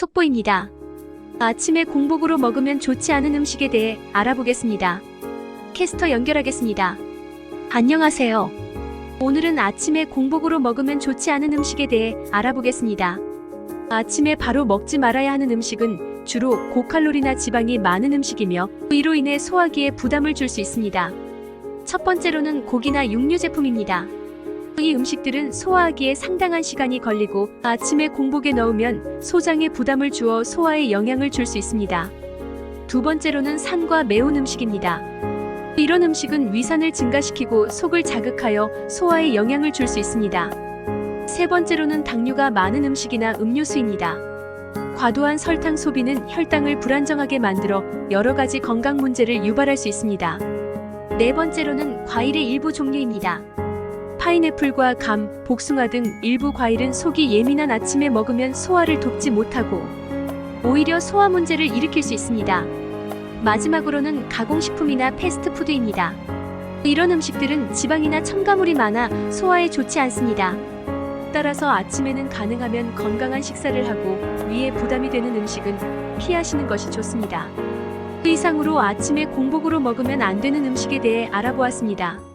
속보입니다. 아침에 공복으로 먹으면 좋지 않은 음식에 대해 알아보겠습니다. 캐스터 연결하겠습니다. 안녕하세요. 오늘은 아침에 공복으로 먹으면 좋지 않은 음식에 대해 알아보겠습니다. 아침에 바로 먹지 말아야 하는 음식은 주로 고칼로리나 지방이 많은 음식이며 이로 인해 소화기에 부담을 줄 수 있습니다. 첫 번째로는 고기나 육류 제품입니다. 이 음식들은 소화하기에 상당한 시간이 걸리고 아침에 공복에 넣으면 소장에 부담을 주어 소화에 영향을 줄 수 있습니다. 두 번째로는 산과 매운 음식입니다. 이런 음식은 위산을 증가시키고 속을 자극하여 소화에 영향을 줄 수 있습니다. 세 번째로는 당류가 많은 음식이나 음료수입니다. 과도한 설탕 소비는 혈당을 불안정하게 만들어 여러 가지 건강 문제를 유발할 수 있습니다. 네 번째로는 과일의 일부 종류입니다. 파인애플과 감, 복숭아 등 일부 과일은 속이 예민한 아침에 먹으면 소화를 돕지 못하고 오히려 소화 문제를 일으킬 수 있습니다. 마지막으로는 가공식품이나 패스트푸드입니다. 이런 음식들은 지방이나 첨가물이 많아 소화에 좋지 않습니다. 따라서 아침에는 가능하면 건강한 식사를 하고 위에 부담이 되는 음식은 피하시는 것이 좋습니다. 이상으로 아침에 공복으로 먹으면 안 되는 음식에 대해 알아보았습니다.